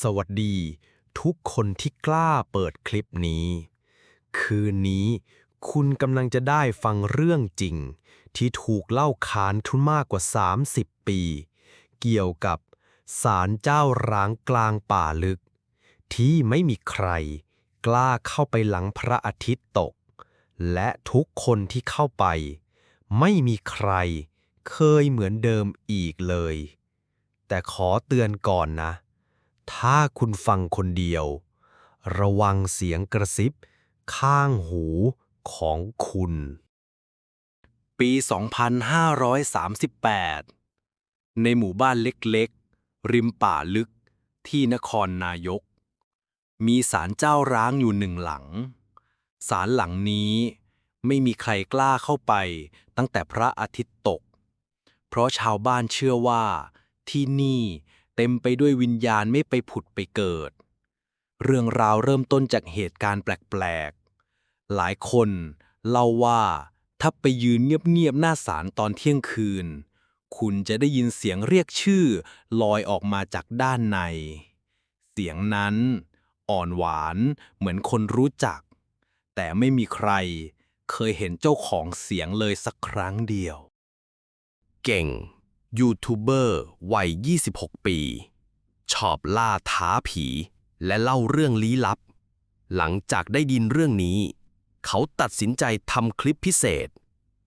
สวัสดีทุกคนที่กล้าเปิดคลิปนี้ คืนนี้คุณกำลังจะได้ฟังเรื่องจริง ที่ถูกเล่าขานทุนมากกว่า 30 ปี เกี่ยวกับศาลเจ้าร้างกลางป่าลึก ที่ไม่มีใคร กล้าเข้าไปหลังพระอาทิตย์ตก และทุกคนที่เข้าไป ไม่มีใคร เคยเหมือนเดิมอีกเลย แต่ขอเตือนก่อนนะ ถ้าคุณฟังคนเดียว ระวังเสียงกระซิบ ข้างหูของคุณ ปี 2538 ในหมู่บ้านเล็กๆ ริมป่าลึกที่นครนายก มีศาลเจ้าร้างอยู่หนึ่งหลัง ศาลหลังนี้ไม่มีใครกล้าเข้าไปตั้งแต่พระอาทิตย์ตก เพราะชาวบ้านเชื่อว่าที่นี่ เต็มไปด้วยวิญญาณไม่ไปผุดไปเกิด เรื่องราวเริ่มต้นจากเหตุการณ์แปลกๆ หลายคนเล่าว่าถ้าไปยืนเงียบๆหน้าศาลตอนเที่ยงคืน คุณจะได้ยินเสียงเรียกชื่อ ลอยออกมาจากด้านใน เสียงนั้น อ่อนหวานเหมือนคนรู้จัก แต่ไม่มีใครเคยเห็นเจ้าของเสียงเลยสักครั้งเดียว เก่ง ยูทูบเบอร์วัย 26 ปี ชอบล่าท้าผี และเล่าเรื่องลี้ลับ หลังจากได้ยินเรื่องนี้ เขาตัดสินใจทำคลิปพิเศษ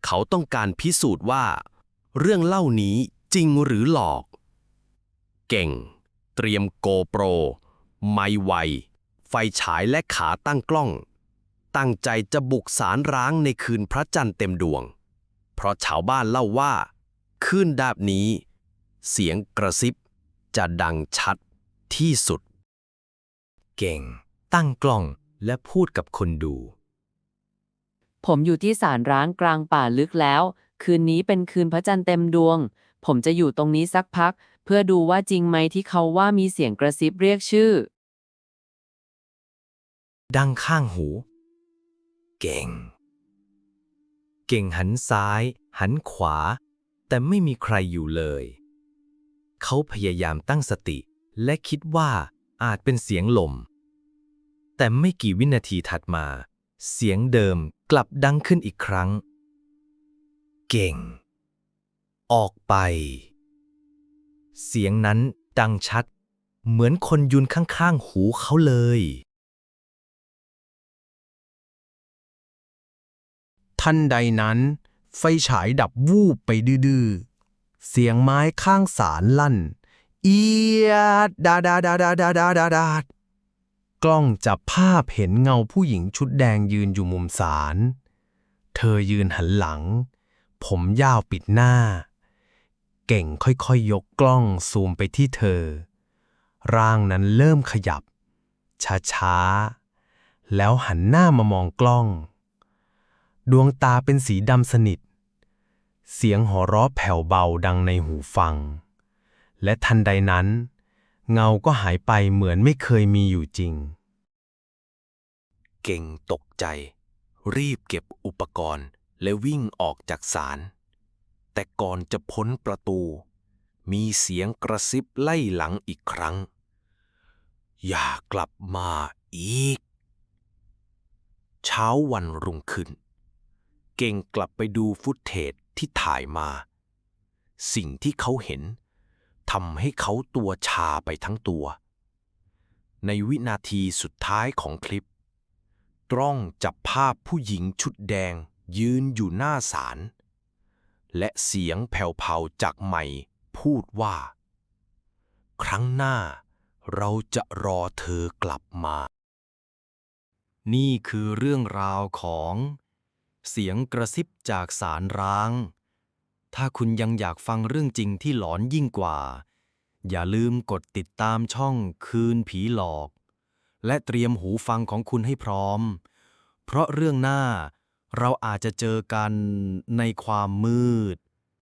เขาต้องการพิสูจน์ว่า เรื่องเล่านี้จริงหรือหลอก เก่ง เตรียมโกโปร ไมค์ไว ไฟฉายและขาตั้งกล้อง ตั้งใจจะบุกสารร้างในคืนพระจันทร์เต็มดวง เพราะชาวบ้านเล่าว่า คืนดาบนี้ เสียงกระซิบจะดังชัดที่สุด เก่ง ตั้งกล้องและพูดกับคนดู ผมอยู่ที่ศาลร้างกลางป่าลึกแล้ว คืนนี้เป็นคืนพระจันทร์เต็มดวง ผมจะอยู่ตรงนี้สักพัก เพื่อดูว่าจริงไหมที่เขาว่ามีเสียงกระซิบเรียกชื่อ ดังข้างหู เก่ง เก่งหันซ้าย หันขวา แต่ไม่มีใครอยู่เลย เขาพยายามตั้งสติและคิดว่าอาจเป็นเสียงลม แต่ไม่กี่วินาทีถัดมา เสียงเดิมกลับดังขึ้นอีกครั้ง เก่ง ออกไป เสียงนั้นดังชัด เหมือนคนยืนข้างๆหูเขาเลย ทันใดนั้น ไฟฉายดับวูบไปดื้อเสียงไม้ข้างศาลลั่น เอียดดาดาดาดาดาดาดาดากล้องจับภาพเห็นเงาผู้หญิงชุดแดงยืนอยู่มุมศาล เธอยืนหันหลัง ผมยาวปิดหน้า เก่งค่อยๆยยกกล้องซูมไปที่เธอ ร่างนั้นเริ่มขยับ ช้าๆ แล้วหันหน้ามามองกล้อง ดวงตาเป็นสีดำสนิท เสียงหัวเราะแผ่วเบาดังในหูฟัง และทันใดนั้น เงาก็หายไปเหมือนไม่เคยมีอยู่จริง เก่งตกใจ รีบเก็บอุปกรณ์และวิ่งออกจากศาลแต่ก่อนจะพ้นประตู มีเสียงกระซิบไล่หลังอีกครั้ง อย่ากลับมาอีก เช้าวันรุ่งขึ้น เก่งกลับไปดูฟุตเทจ ที่ถ่ายมา สิ่งที่เขาเห็นทำให้เขาตัวชาไปทั้งตัว ในวินาทีสุดท้ายของคลิปกล้องจับภาพผู้หญิงชุดแดงยืนอยู่หน้าศาลและเสียงแผ่วๆจากใหม่พูดว่า ครั้งหน้าเราจะรอเธอกลับมา นี่คือเรื่องราวของ เสียงกระซิบจากสารร้าง ถ้าคุณยังอยากฟังเรื่องจริงที่หลอนยิ่งกว่า อย่าลืมกดติดตามช่องคืนผีหลอก และเตรียมหูฟังของคุณให้พร้อม เพราะเรื่องหน้าเราอาจจะเจอกันในความมืด